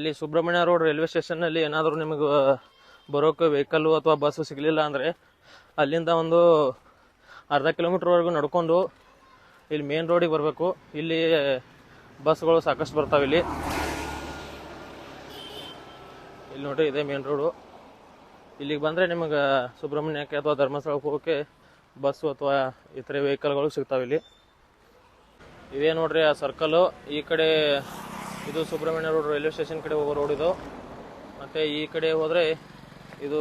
ಅಲ್ಲಿ Subrahmanya road railway ಸ್ಟೇಷನ್ನಲ್ಲಿ ಏನಾದರೂ ನಿಮಗೆ ಬರೋಕೆ ವೆಹಿಕಲ್ಲು ಅಥವಾ ಬಸ್ಸು ಸಿಗಲಿಲ್ಲ ಅಂದರೆ ಅಲ್ಲಿಂದ ಒಂದು ಅರ್ಧ ಕಿಲೋಮೀಟ್ರ್ವರೆಗೂ ನಡ್ಕೊಂಡು ಇಲ್ಲಿ ಮೇನ್ ರೋಡಿಗೆ ಬರಬೇಕು. ಇಲ್ಲಿ ಬಸ್ಗಳು ಸಾಕಷ್ಟು ಬರ್ತಾವೆ ಇಲ್ಲಿ. ಇಲ್ಲಿ ನೋಡ್ರಿ ಇದೇ ಮೇನ್ ರೋಡು ಇಲ್ಲಿಗೆ ಬಂದರೆ ನಿಮಗೆ ಸುಬ್ರಹ್ಮಣ್ಯಕ್ಕೆ ಅಥವಾ ಧರ್ಮಸ್ಥಳಕ್ಕೆ ಹೋಗೋಕ್ಕೆ ಬಸ್ಸು ಅಥವಾ ಇತರೆ ವೆಹಿಕಲ್ಗಳು ಸಿಗ್ತಾವೆ ಇಲ್ಲಿ. ಇದೇ ನೋಡ್ರಿ, ಆ ಸರ್ಕಲ್ಲು ಈ ಕಡೆ ಇದು ಸುಬ್ರಹ್ಮಣ್ಯ ರೋಡ್ ರೈಲ್ವೆ ಸ್ಟೇಷನ್ ಕಡೆ ಹೋಗೋ ರೋಡ್ ಇದು. ಮತ್ತೆ ಈ ಕಡೆ ಹೋದ್ರೆ ಇದು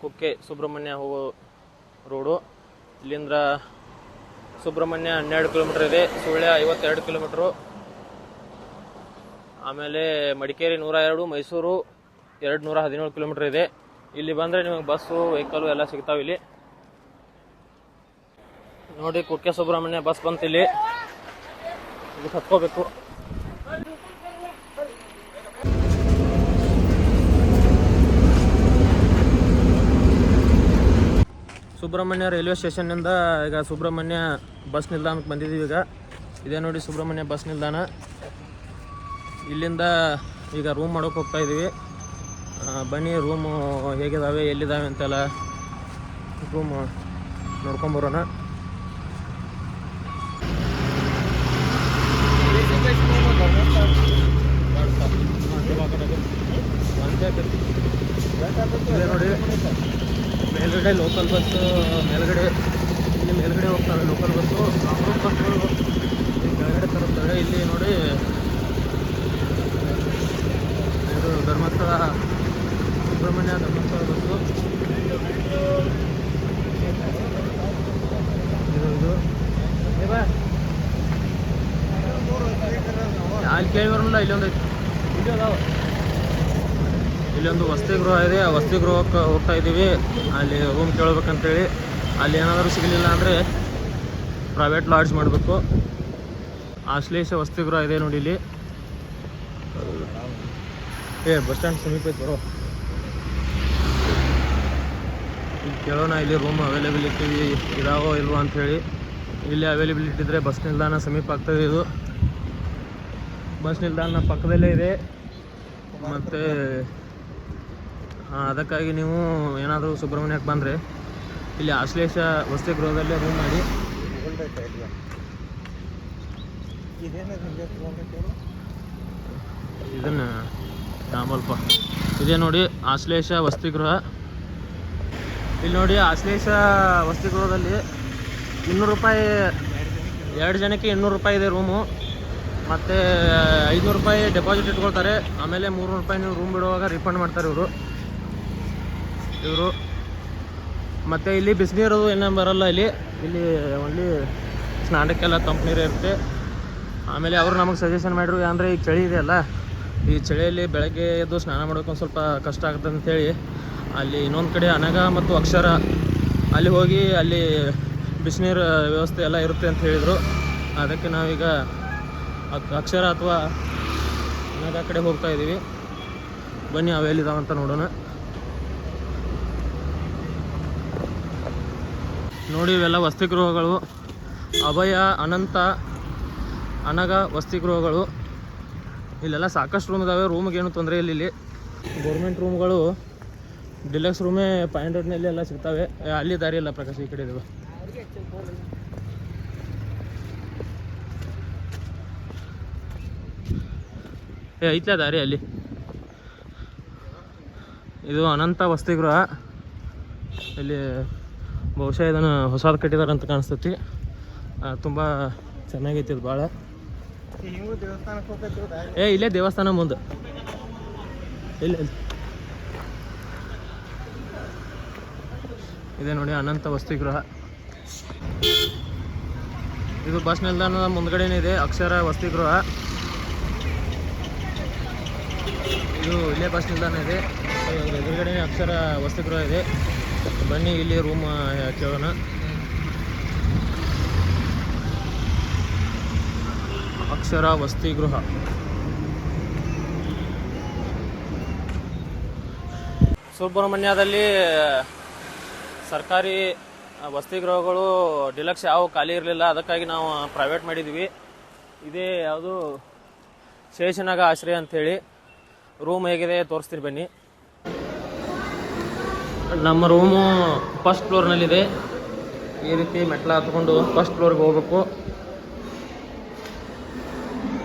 ಕುಕ್ಕೆ ಸುಬ್ರಹ್ಮಣ್ಯ ಹೋಗೋ ರೋಡು. ಇಲ್ಲಿಂದ ಸುಬ್ರಹ್ಮಣ್ಯ ಹನ್ನೆರಡು ಕಿಲೋಮೀಟರ್ ಇದೆ. ಸುಳ್ಯ ಐವತ್ತೆರಡು ಕಿಲೋಮೀಟ್ರು. ಆಮೇಲೆ ಮಡಿಕೇರಿ ನೂರ ಎರಡು, ಮೈಸೂರು ಎರಡು ನೂರ ಹದಿನೇಳು ಕಿಲೋಮೀಟರ್ ಇದೆ. ಇಲ್ಲಿ ಬಂದರೆ ನಿಮಗೆ ಬಸ್ಸು ವೆಹಿಕಲ್ಲು ಎಲ್ಲ ಸಿಗ್ತಾವೆ ಇಲ್ಲಿ. ನೋಡಿ ಕುಕ್ಕೆ ಸುಬ್ರಹ್ಮಣ್ಯ ಬಸ್ ಬಂತಿಲ್ಲಿ. ಇಲ್ಲಿ ಹತ್ಕೋಬೇಕು. ಸುಬ್ರಹ್ಮಣ್ಯ ರೈಲ್ವೆ ಸ್ಟೇಷನ್ನಿಂದ ಈಗ ಸುಬ್ರಹ್ಮಣ್ಯ ಬಸ್ ನಿಲ್ದಾಣಕ್ಕೆ ಬಂದಿದ್ದೀವಿ ಈಗ. ಇದೇ ನೋಡಿ ಸುಬ್ರಹ್ಮಣ್ಯ ಬಸ್ ನಿಲ್ದಾಣ. ಇಲ್ಲಿಂದ ಈಗ ರೂಮ್ ಮಾಡೋಕೆ ಹೋಗ್ತಾ ಇದ್ದೀವಿ. ಬನ್ನಿ ರೂಮು ಹೇಗಿದಾವೆ ಎಲ್ಲಿದ್ದಾವೆ ಅಂತೆಲ್ಲ ರೂಮ್ ನೋಡ್ಕೊಂಬರೋಣ ನೋಡಿ ಮೇಲ್ಗಡೆ ಲೋಕಲ್ ಬಸ್ಸು ಮೇಲ್ಗಡೆ ಇಲ್ಲಿ ಮೇಲ್ಗಡೆ ಹೋಗ್ತಾರೆ ಲೋಕಲ್ ಬಸ್ಸು ಅವರು ಬಸ್ಗಳು ಕೆಳಗಡೆ ತರುತ್ತಾರೆ ಇಲ್ಲಿ ನೋಡಿ. ಇದು ಧರ್ಮಸ್ಥಳ, ಸುಬ್ರಹ್ಮಣ್ಯ ಧರ್ಮಸ್ಥಳ ಬಸ್ಸು ಇದು. ಅಲ್ಲಿ ಕೇಳಿ ಬರಲ್ಲ, ಇಲ್ಲೊಂದು ಐತಿ ಇಲ್ಲೊಂದು ವಸತಿ ಗೃಹ ಇದೆ. ಆ ವಸತಿ ಗೃಹಕ್ಕೆ ಹೋಗ್ತಾ ಇದ್ದೀವಿ. ಅಲ್ಲಿ ರೂಮ್ ಕೇಳಬೇಕಂತೇಳಿ. ಅಲ್ಲಿ ಏನಾದರೂ ಸಿಗಲಿಲ್ಲ ಅಂದರೆ ಪ್ರೈವೇಟ್ ಲಾಡ್ಜ್ ಮಾಡಬೇಕು. ಆಶ್ಲೇಷ ವಸತಿ ಗೃಹ ಇದೆ ನೋಡಿ ಇಲ್ಲಿ. ಏ, ಬಸ್ ಸ್ಟ್ಯಾಂಡ್ ಸಮೀಪ ಬರೋ. ಇಲ್ಲಿ ಕೇಳೋಣ, ಇಲ್ಲಿ ರೂಮ್ ಅವೈಲೇಬಿಲಿಟಿ ಇದಾವೋ ಇಲ್ವೋ ಅಂಥೇಳಿ. ಇಲ್ಲಿ ಅವೈಲೇಬಿಲಿಟಿ ಇದ್ದರೆ ಬಸ್ ನಿಲ್ದಾಣ ಸಮೀಪ ಆಗ್ತದೆ ಇದು. ಬಸ್ ನಿಲ್ದಾಣ ಪಕ್ಕದಲ್ಲೇ ಇದೆ. ಮತ್ತು ಅದಕ್ಕಾಗಿ ನೀವು ಏನಾದರೂ ಸುಬ್ರಹ್ಮಣ್ಯಕ್ಕೆ ಬಂದರೆ ಇಲ್ಲಿ ಆಶ್ಲೇಷ ವಸತಿ ಗೃಹದಲ್ಲಿ ರೂಮ್ ಮಾಡಿ. ಇದನ್ನು ಆಮಲ್ಪ ಇದೇ ನೋಡಿ ಆಶ್ಲೇಷ ವಸತಿ ಗೃಹ. ಇಲ್ಲಿ ನೋಡಿ ಆಶ್ಲೇಷ ವಸತಿ ಗೃಹದಲ್ಲಿ ಇನ್ನೂರು ರೂಪಾಯಿ, ಎರಡು ಜನಕ್ಕೆ ಇನ್ನೂರು ರೂಪಾಯಿ ಇದೆ ರೂಮು ಮತ್ತು ಐದುನೂರು ರೂಪಾಯಿ ಡೆಪಾಸಿಟ್ ಇಟ್ಕೊಳ್ತಾರೆ. ಆಮೇಲೆ ಮೂರುನೂರು ರೂಪಾಯಿ ನೀವು ರೂಮ್ ಬಿಡುವಾಗ ರಿಫಂಡ್ ಮಾಡ್ತಾರೆ ಇವರು. ಇವರು. ಮತ್ತು ಇಲ್ಲಿ ಬಿಸಿನೀರು ಇನ್ನೇನು ಬರಲ್ಲ ಇಲ್ಲಿ. ಇಲ್ಲಿ ಓನ್ಲಿ ಸ್ನಾನಕ್ಕೆಲ್ಲ ತಂಪು ನೀರು ಇರುತ್ತೆ. ಆಮೇಲೆ ಅವರು ನಮಗೆ ಸಜೆಷನ್ ಮಾಡಿದ್ರು, ಅಂದರೆ ಈಗ ಚಳಿ ಇದೆಯಲ್ಲ ಈ ಚಳಿಯಲ್ಲಿ ಬೆಳಗ್ಗೆ ಎದ್ದು ಸ್ನಾನ ಮಾಡೋಕೆ ಒಂದು ಸ್ವಲ್ಪ ಕಷ್ಟ ಆಗುತ್ತೆ ಅಂತೇಳಿ ಅಲ್ಲಿ ಇನ್ನೊಂದು ಕಡೆ ಅನಗ ಮತ್ತು ಅಕ್ಷರ, ಅಲ್ಲಿ ಹೋಗಿ ಅಲ್ಲಿ ಬಿಸಿನೀರು ವ್ಯವಸ್ಥೆ ಎಲ್ಲ ಇರುತ್ತೆ ಅಂತ ಹೇಳಿದರು. ಅದಕ್ಕೆ ನಾವೀಗ ಅಕ್- ಅಕ್ಷರ ಅಥವಾ ಅನಗ ಕಡೆ ಹೋಗ್ತಾ ಇದ್ದೀವಿ ಬನ್ನಿ ಅವೆಲ್ಲಿದ್ದಾವಂತ ನೋಡೋಣ. ನೋಡಿ ಇವೆಲ್ಲ ವಸತಿ ಗೃಹಗಳು ಅಭಯ, ಅನಂತ, ಅನಗ ವಸತಿ ಗೃಹಗಳು ಇಲ್ಲೆಲ್ಲ ಸಾಕಷ್ಟು ರೂಮ್ ಇದಾವೆ. ರೂಮ್ಗೆ ಏನು ತೊಂದರೆ ಇಲ್ಲ ಇಲ್ಲಿ ಗೌರ್ಮೆಂಟ್ ರೂಮ್ಗಳು ಡಿಲಕ್ಸ್ ರೂಮೇ ಫೈವ್ ಹಂಡ್ರೆಡ್ನಲ್ಲಿ ಎಲ್ಲ ಸಿಗ್ತವೆ. ಅಲ್ಲಿ ದಾರಿ ಇಲ್ಲ ಪ್ರಕಾಶ್, ಈ ಕಡೆ ಇದಾವೆ ಏ, ಐತ್ಲ ದಾರಿ ಅಲ್ಲಿ? ಇದು ಅನಂತ ವಸತಿ ಗೃಹ ಇಲ್ಲಿ ಬಹುಶಃ ಇದನ್ನು ಹೊಸದು ಕಟ್ಟಿದಾರೆ ಅಂತ ಕಾಣಿಸ್ತೈತಿ. ತುಂಬ ಚೆನ್ನಾಗೈತಿ ಇದು ಭಾಳ ಏ, ಇಲ್ಲೇ ದೇವಸ್ಥಾನ ಮುಂದೆ. ಇಲ್ಲ. ಇದೆ ನೋಡಿ, ಅನಂತ ವಸತಿ ಗೃಹ ಇದು ಬಸ್ ನಿಲ್ದಾಣದ ಮುಂದ್ಗಡೆನೇ ಇದೆ, ಅಕ್ಷರ ವಸತಿ ಗೃಹ ಇದು ಇಲ್ಲೇ ಬಸ್ ನಿಲ್ದಾಣ ಇದೆ. ಎದುರುಗಡೆನೇ ಎದುರುಗಡೆ ಅಕ್ಷರ ವಸತಿ ಗೃಹ ಇದೆ. ಬನ್ನಿ, ಇಲ್ಲಿ ರೂಮ್ ಕೇಳೋಣ. ಅಕ್ಷರ ವಸತಿ ಗೃಹ ಸುಬ್ರಹ್ಮಣ್ಯದಲ್ಲಿ, ಸರ್ಕಾರಿ ವಸತಿ ಗೃಹಗಳು ಡಿಲಕ್ಸ್ ಯಾವ ಖಾಲಿ ಇರಲಿಲ್ಲ. ಅದಕ್ಕಾಗಿ ನಾವು ಪ್ರೈವೇಟ್ ಮಾಡಿದ್ವಿ. ಇದೇ ಯಾವುದು ಶೇಷನಾಗ ಆಶ್ರಯ ಅಂಥೇಳಿ ರೂಮ್ ಹೇಗಿದೆ, ತೋರಿಸ್ತೀನಿ ಬನ್ನಿ. ನಮ್ಮ ರೂಮು ಫಸ್ಟ್ ಫ್ಲೋರ್ನಲ್ಲಿದೆ ಈ ರೀತಿ ಮೆಟ್ಲ ಹತ್ಕೊಂಡು ಫಸ್ಟ್ ಫ್ಲೋರ್ಗೆ ಹೋಗ್ಬೇಕು.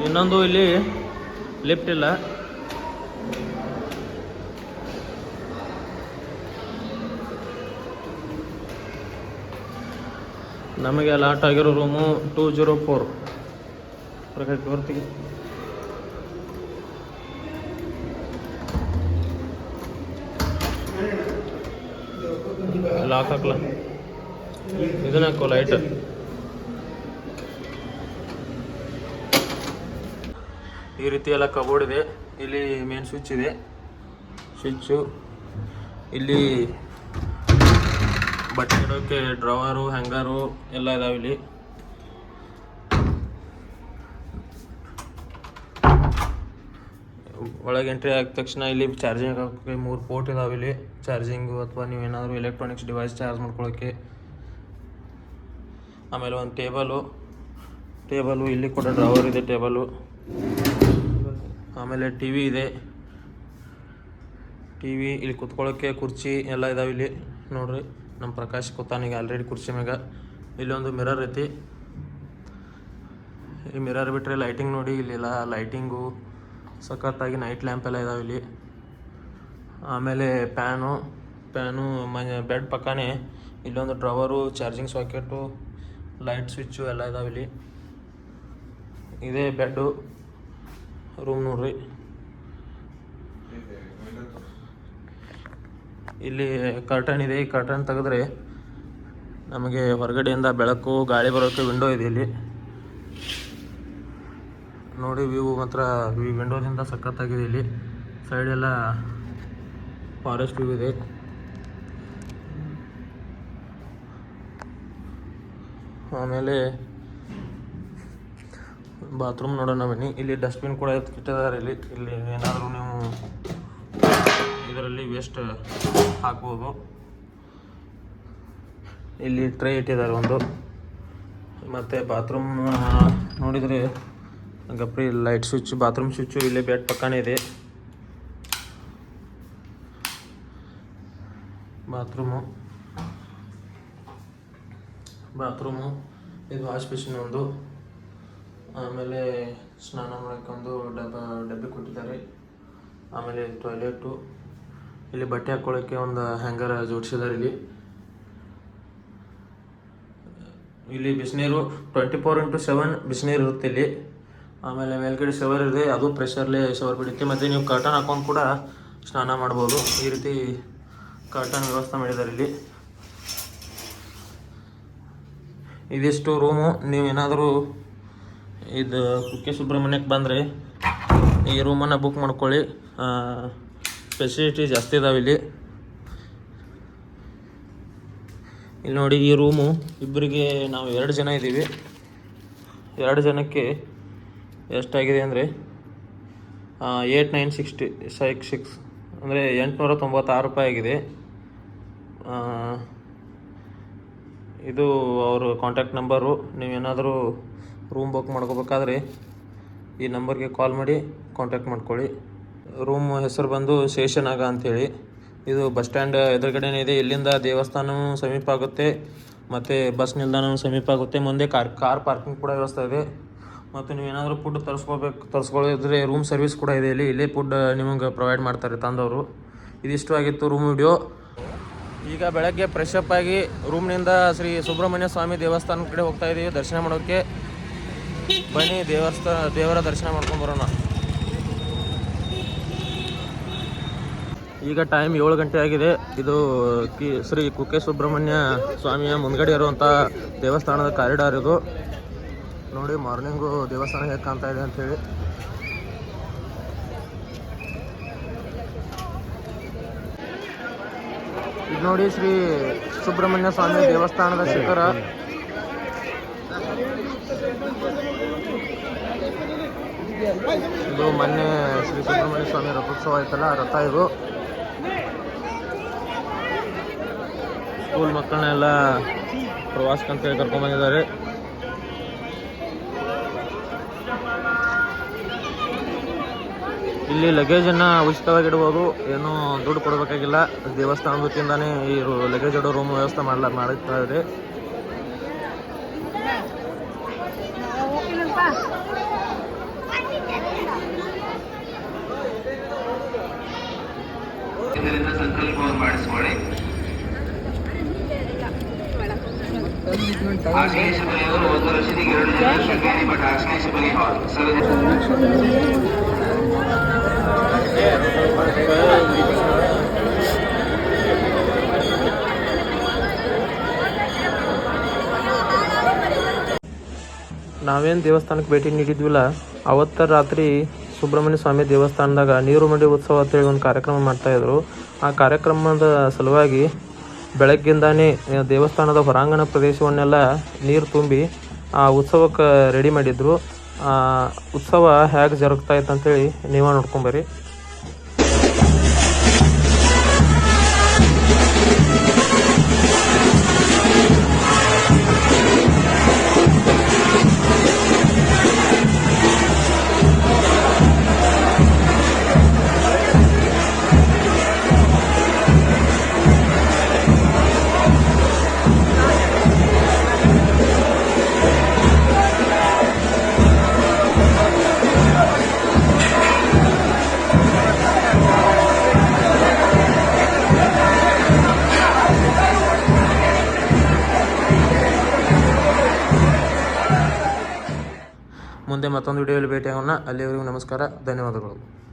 ಇನ್ನೊಂದು ಇಲ್ಲಿ ಲಿಫ್ಟ್ ಇಲ್ಲ. ನಮಗೆ ಲಾಟ್ ಆಗಿರೋ ರೂಮು ಟೂ ಜೀರೋ ಫೋರ್ ಬರ್ತೀವಿ ಲಾಕ್ ಹಾಕ್ಲ. ಇದನ್ನ ಹಾಕೋ ಲೈಟ್ ಈ ರೀತಿ ಎಲ್ಲ ಕಬೋರ್ಡ್ ಇದೆ. ಇಲ್ಲಿ ಮೇನ್ ಸ್ವಿಚ್ ಇದೆ. ಸ್ವಿಚ್ಚು ಇಲ್ಲಿ ಬಟ್ಟೆ ಇಡೋಕ್ಕೆ ಡ್ರವರು ಹ್ಯಾಂಗರು ಎಲ್ಲ ಇದಾವೆ ಇಲ್ಲಿ. ಒಳಗೆ ಎಂಟ್ರಿ ಆದ ತಕ್ಷಣ ಇಲ್ಲಿ ಚಾರ್ಜಿಂಗ್ ಹಾಕೋಕೆ ಮೂರು ಪೋರ್ಟ್ ಇದಾವೆ ಇಲ್ಲಿ. ಚಾರ್ಜಿಂಗು ಅಥವಾ ನೀವು ಏನಾದರೂ ಎಲೆಕ್ಟ್ರಾನಿಕ್ಸ್ ಡಿವೈಸ್ ಚಾರ್ಜ್ ಮಾಡ್ಕೊಳ್ಳೋಕ್ಕೆ ಆಮೇಲೆ ಒಂದು ಟೇಬಲು ಟೇಬಲು ಇಲ್ಲಿ ಕೂಡ ಡ್ರಾವರ್ ಇದೆ ಟೇಬಲು ಆಮೇಲೆ ಟಿ ವಿ ಇದೆ. ಟಿ ವಿ ಇಲ್ಲಿ ಕುತ್ಕೊಳ್ಳೋಕ್ಕೆ ಕುರ್ಚಿ ಎಲ್ಲ ಇದಾವೆ ಇಲ್ಲಿ. ನೋಡ್ರಿ ನಮ್ಮ ಪ್ರಕಾಶ್ ಕೂತಾನೀಗ ಆಲ್ರೆಡಿ ಕುರ್ಚಿ ಮ್ಯಾಗ. ಇಲ್ಲೊಂದು ಮಿರರ್ ಐತಿ. ಈ ಮಿರರ್ ಬಿಟ್ಟರೆ ಲೈಟಿಂಗ್ ನೋಡಿ, ಇಲ್ಲೆಲ್ಲ ಲೈಟಿಂಗು ಸಖತ್ತಾಗಿ ನೈಟ್ ಲ್ಯಾಂಪ್ ಎಲ್ಲ ಇದಾವೆ ಇಲ್ಲಿ. ಆಮೇಲೆ ಪ್ಯಾನು ಪ್ಯಾನು ಮನೆ ಬೆಡ್ ಪಕ್ಕನೇ ಇಲ್ಲೊಂದು drawer charging socket light switch ಎಲ್ಲ ಇದಾವೆ ಇಲ್ಲಿ. ಇದೇ ಬೆಡ್ಡು ರೂಮ್ ನೋಡ್ರಿ ಇಲ್ಲಿ ಕರ್ಟನ್ ಇದೆ. ಈ ಕರ್ಟನ್ ತೆಗೆದ್ರೆ ನಮಗೆ ಹೊರಗಡೆಯಿಂದ ಬೆಳಕು, ಗಾಳಿ ಬರೋಕ್ಕೆ ವಿಂಡೋ ಇದೆ ಇಲ್ಲಿ. ನೋಡಿ ವ್ಯೂ ಮಾತ್ರ ವಿಂಡೋದಿಂದ ಸಖತ್ತಾಗಿದೆ ಇಲ್ಲಿ. ಸೈಡ್ ಎಲ್ಲ ಫಾರೆಸ್ಟ್ ವ್ಯೂ ಇದೆ. ಆಮೇಲೆ ಬಾತ್ರೂಮ್ ನೋಡೋಣ ಬನ್ನಿ. ಇಲ್ಲಿ ಡಸ್ಟ್ಬಿನ್ ಕೂಡ ಇಟ್ಟಿದ್ದಾರೆ ಇಲ್ಲಿ. ಇಲ್ಲಿ ಏನಾದರೂ ನೀವು ಇದರಲ್ಲಿ ವೇಸ್ಟ್ ಹಾಕ್ಬೋದು. ಇಲ್ಲಿ ಟ್ರೈ ಇಟ್ಟಿದ್ದಾರೆ ಒಂದು. ಮತ್ತು ಬಾತ್ರೂಮ್ ನೋಡಿದರೆ ಗಪ್ರಿ ಲೈಟ್ ಸ್ವಿಚ್ ಬಾತ್ರೂಮ್ ಸ್ವಿಚ್ಚು ಇಲ್ಲೇ ಬೆಡ್ ಪಕ್ಕನೇ ಇದೆ. ಬಾತ್ರೂಮು ಬಾತ್ರೂಮು ಇದು ವಾಶ್ ಬೇಸಿನ್ ಒಂದು ಆಮೇಲೆ ಸ್ನಾನ ಮಾಡೋಕ್ಕೊಂದು ಡಬ್ಬ, ಡಬ್ಬಿ ಕೊಟ್ಟಿದ್ದಾರೆ. ಆಮೇಲೆ ಟಾಯ್ಲೆಟು ಇಲ್ಲಿ ಬಟ್ಟೆ ಹಾಕ್ಕೊಳ್ಳೋಕ್ಕೆ ಒಂದು ಹ್ಯಾಂಗರ್ ಜೋಡಿಸಿದ್ದಾರೆ ಇಲ್ಲಿ. ಇಲ್ಲಿ ಬಿಸಿನೀರು ಟ್ವೆಂಟಿ ಫೋರ್ ಇಂಟು ಸೆವೆನ್ ಬಿಸಿನೀರು ಇರುತ್ತೆ ಇಲ್ಲಿ. ಆಮೇಲೆ ಮೇಲ್ಗಡೆ ಶವರ್ ಇದೆ, ಅದು ಪ್ರೆಷರ್ಲೇ ಶವರ್ ಬಿಡುತ್ತೆ. ಮತ್ತು ನೀವು ಕಾಟನ್ ಹಾಕೊಂಡು ಕೂಡ ಸ್ನಾನ ಮಾಡ್ಬೋದು. ಈ ರೀತಿ ಕಾಟನ್ ವ್ಯವಸ್ಥೆ ಮಾಡಿದ್ದಾರೆ ಇಲ್ಲಿ. ಇದಿಷ್ಟು ರೂಮು ನೀವೇನಾದರೂ ಇದು ಕುಕ್ಕೆ ಸುಬ್ರಹ್ಮಣ್ಯಕ್ಕೆ ಬಂದರೆ ಈ ರೂಮನ್ನು ಬುಕ್ ಮಾಡ್ಕೊಳ್ಳಿ. ಫೆಸಿಲಿಟಿ ಜಾಸ್ತಿ ಇದಾವೆ ಇಲ್ಲಿ. ಇಲ್ಲಿ ನೋಡಿ ಈ ರೂಮು ಇಬ್ಬರಿಗೆ ನಾವು ಎರಡು ಜನ ಇದ್ದೀವಿ. ಎರಡು ಜನಕ್ಕೆ ಎಷ್ಟಾಗಿದೆ ಅಂದರೆ ಏಯ್ಟ್ ನೈನ್ ಸಿಕ್ಸ್ಟಿ ಸೈಕ್ ಸಿಕ್ಸ್ ಅಂದರೆ ಎಂಟುನೂರ ತೊಂಬತ್ತಾರು ರೂಪಾಯಿ ಆಗಿದೆ. ಇದು ಅವರು ಕಾಂಟ್ಯಾಕ್ಟ್ ನಂಬರು ನೀವೇನಾದರೂ ರೂಮ್ ಬುಕ್ ಮಾಡ್ಕೋಬೇಕಾದ್ರೆ ಈ ನಂಬರ್ಗೆ ಕಾಲ್ ಮಾಡಿ ಕಾಂಟ್ಯಾಕ್ಟ್ ಮಾಡ್ಕೊಳ್ಳಿ. ರೂಮ್ ಹೆಸರು ಬಂದು ಶೇಷನಾಗ ಅಂಥೇಳಿ ಇದು ಬಸ್ ಸ್ಟ್ಯಾಂಡ್ ಎದುರುಗಡೆನೇ ಇದೆ. ಇಲ್ಲಿಂದ ದೇವಸ್ಥಾನವೂ ಸಮೀಪ ಆಗುತ್ತೆ. ಮತ್ತು ಬಸ್ ನಿಲ್ದಾಣವೂ ಸಮೀಪ ಆಗುತ್ತೆ. ಮುಂದೆ ಕಾರ್ ಕಾರ್ ಪಾರ್ಕಿಂಗ್ ಕೂಡ ವ್ಯವಸ್ಥೆ ಇದೆ. ಮತ್ತು ನೀವು ಏನಾದರೂ ಫುಡ್ ತರಿಸ್ಕೋಬೇಕು ತರಿಸ್ಕೊಳ್ಳಿದ್ರೆ ರೂಮ್ ಸರ್ವಿಸ್ ಕೂಡ ಇದೆ ಇಲ್ಲಿ. ಇಲ್ಲೇ ಫುಡ್ ನಿಮಗೆ ಪ್ರೊವೈಡ್ ಮಾಡ್ತಾರೆ ತಂದವರು. ಇದಿಷ್ಟು ಆಗಿತ್ತು ರೂಮ್ ವಿಡಿಯೋ ಈಗ ಬೆಳಗ್ಗೆ ಫ್ರೆಶ್ ಅಪ್ ಆಗಿ ರೂಮ್ನಿಂದ ಶ್ರೀ ಸುಬ್ರಹ್ಮಣ್ಯ ಸ್ವಾಮಿ ದೇವಸ್ಥಾನ ಕಡೆ ಹೋಗ್ತಾ ಇದ್ದೀವಿ ದರ್ಶನ ಮಾಡೋಕ್ಕೆ ಬನ್ನಿ ದೇವಸ್ಥಾನ ದೇವರ ದರ್ಶನ ಮಾಡ್ಕೊಂಡು ಬರೋಣ. ಈಗ ಟೈಮ್ ಏಳು ಗಂಟೆ ಆಗಿದೆ. ಇದು ಶ್ರೀ ಕುಕ್ಕೆ ಸುಬ್ರಹ್ಮಣ್ಯ ಸ್ವಾಮಿಯ ಮುಂದ್ಗಡೆ ಇರುವಂಥ ದೇವಸ್ಥಾನದ ಕಾರಿಡಾರ್ ಇದು. ನೋಡಿ, ಮಾರ್ನಿಂಗು ದೇವಸ್ಥಾನ ಹೇಗೆ ಕಾಣ್ತಾ ಇದೆ ಅಂಥೇಳಿ ಇದು ನೋಡಿ ಶ್ರೀ ಸುಬ್ರಹ್ಮಣ್ಯ ಸ್ವಾಮಿ ದೇವಸ್ಥಾನದ ಶಿಖರ. ಇದು ಮೊನ್ನೆ ಶ್ರೀ ಸುಬ್ರಹ್ಮಣ್ಯ ಸ್ವಾಮಿ ರಥೋತ್ಸವ ಆಯ್ತಲ್ಲ ರಥ ಇದು. ಸ್ಕೂಲ್ ಮಕ್ಕಳನ್ನೆಲ್ಲ ಪ್ರವಾಸಕ್ಕಂತೇಳಿ ಕರ್ಕೊಂಡ್ಬಂದಿದ್ದಾರೆ ಇಲ್ಲಿ ಲಗೇಜನ್ನು ಉಚಿತವಾಗಿ ಇಡ್ಬೋದು ಏನು ದುಡ್ಡು ಕೊಡಬೇಕಾಗಿಲ್ಲ. ದೇವಸ್ಥಾನದ ವತಿಯಿಂದಾನೇ ಈ ಲಗೇಜ್ ಇಡೋ ರೂಮ್ ವ್ಯವಸ್ಥೆ ಮಾಡಲ ಮಾಡುತ್ತಾ ಇದೆ ಸಂಕಲ್ಪವನ್ನು ಮಾಡಿಸಿಕೊಳ್ಳಿ. ಬಲಿಯವರು ಒಂದು ಲಕ್ಷದ ಎರಡು ಜನ ಶೃಂಗೇರಿ ಮಠ ಆಶ್ಲೇಷ ಬಲಿ ಹಾಲ್. ಸಲಹೆ ನಾವೇನು ದೇವಸ್ಥಾನಕ್ಕೆ ಭೇಟಿ ನೀಡಿದ್ವಿಲ್ಲ, ಅವತ್ತ ರಾತ್ರಿ ಸುಬ್ರಹ್ಮಣ್ಯ ಸ್ವಾಮಿ ದೇವಸ್ಥಾನದಾಗ ನೀರು ಮಂಡಿ ಉತ್ಸವ ಅಂತೇಳಿ ಒಂದು ಕಾರ್ಯಕ್ರಮ ಮಾಡ್ತಾಯಿದ್ರು ಆ ಕಾರ್ಯಕ್ರಮದ ಸಲುವಾಗಿ ಬೆಳಗ್ಗಿಂದಾನೇ ದೇವಸ್ಥಾನದ ಹೊರಾಂಗಣ ಪ್ರದೇಶವನ್ನೆಲ್ಲ ನೀರು ತುಂಬಿ ಆ ಉತ್ಸವಕ್ಕೆ ರೆಡಿ ಮಾಡಿದ್ರು. ಉತ್ಸವ ಹೇಗೆ ಜರುಗ್ತಾ ಇತ್ತು ಅಂತೇಳಿ ನೀವೇ ನೋಡ್ಕೊಂಬರ್ರಿ ಮತ್ತೊಂದು ವಿಡಿಯೋದಲ್ಲಿ ಭೇಟಿಯಾಗೋಣ. ಅಲ್ಲಿವರೆಗೂ ನಮಸ್ಕಾರ. ಧನ್ಯವಾದಗಳು.